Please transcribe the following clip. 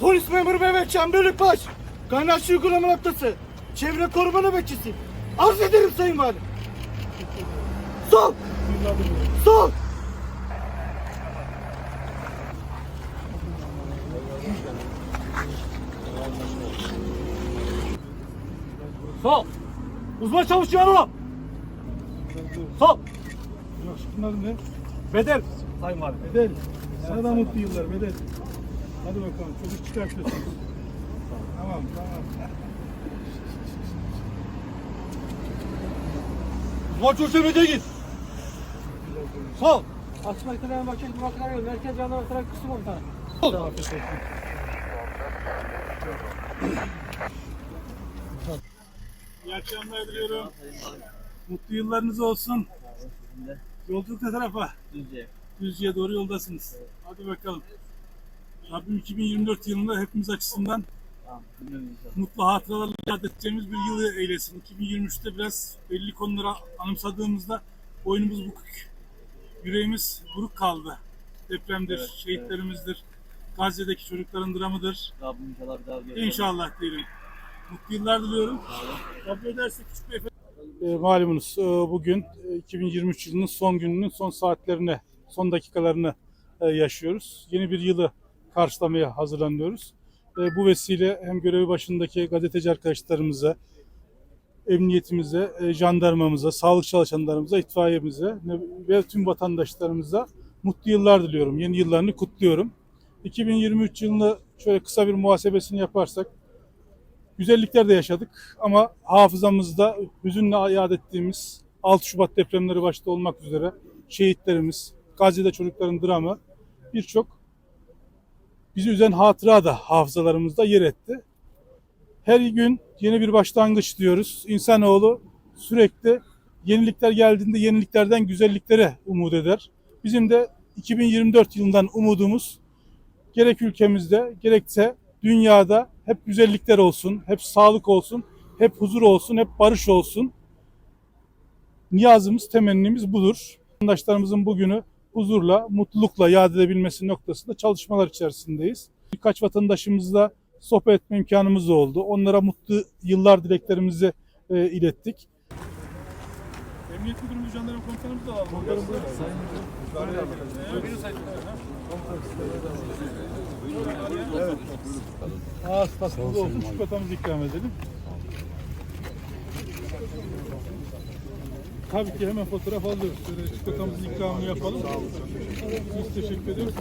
Polis memuru Mehmetcan Bölükbaş. Kaynaşçı uygulama noktası. Çevre koruma nöbetçisi. Arz ederim Sayın Valim. Sol. Sol. Sol. Uzman çavuş yanıma. Sol. Yakışıklılar ne? Bedel. Sayın Valim. Bedel. Sana da mutlu yıllar Bedel. Hadi bakalım çocuk çıkartıyorsunuz. Tamam tamam. Çavuş emrediye git. Sol. Açma itibaren bakın duraklar yol. Merkez jandarma trafik kısmı komutanı. İyi akşamlar diliyorum. Mutlu yıllarınız olsun. Yolculuk ne tarafa? Düzce. Düzce'ye doğru yoldasınız. Hadi bakalım. Rabbim 2024 yılında hepimiz açısından mutlu hatıralarla yad edeceğimiz bir yıl eylesin. 2023'te biraz belli konuları anımsadığımızda boynumuz bükük, yüreğimiz buruk kaldı. Depremdir, Evet, şehitlerimizdir, Gazze'deki çocukların dramıdır. Rabbim inşallah bir daha görüşürüz. İnşallah diyelim. Mutlu yıllar diliyorum. Kabul ederse küçük bir E, malumunuz e, bugün e, 2023 yılının son gününün son saatlerine, son dakikalarını e, yaşıyoruz. Yeni bir yılı karşılamaya hazırlanıyoruz. E, Bu vesile hem görevi başındaki gazeteci arkadaşlarımıza, emniyetimize, e, jandarmamıza, sağlık çalışanlarımıza, itfaiyemize ve tüm vatandaşlarımıza mutlu yıllar diliyorum. Yeni yıllarını kutluyorum. 2023 yılını şöyle kısa bir muhasebesini yaparsak güzellikler de yaşadık ama hafızamızda hüzünle yad ettiğimiz 6 Şubat depremleri başta olmak üzere şehitlerimiz, Gazze'de çocukların dramı birçok bizi üzen hatıra da hafızalarımızda yer etti. Her gün yeni bir başlangıç diyoruz. İnsanoğlu sürekli yenilikler geldiğinde yeniliklerden güzelliklere umut eder. Bizim de 2024 yılından umudumuz gerek ülkemizde gerekse dünyada hep güzellikler olsun, hep sağlık olsun, hep huzur olsun, hep barış olsun. Niyazımız, temennimiz budur. Vatandaşlarımızın bugünü huzurla, mutlulukla yad edebilmesi noktasında çalışmalar içerisindeyiz. Birkaç vatandaşımızla sohbet etme imkanımız oldu. Onlara mutlu yıllar dileklerimizi e, ilettik. Emniyet Müdürümüz Jandarma Komutanımız da alalım. Komutanım Ağız tasımız olsun, çikolatamızı ikram edelim. Tabii ki hemen fotoğraf alıyoruz. Şöyle çikolatamızın ikramını yapalım. Biz teşekkür ediyoruz.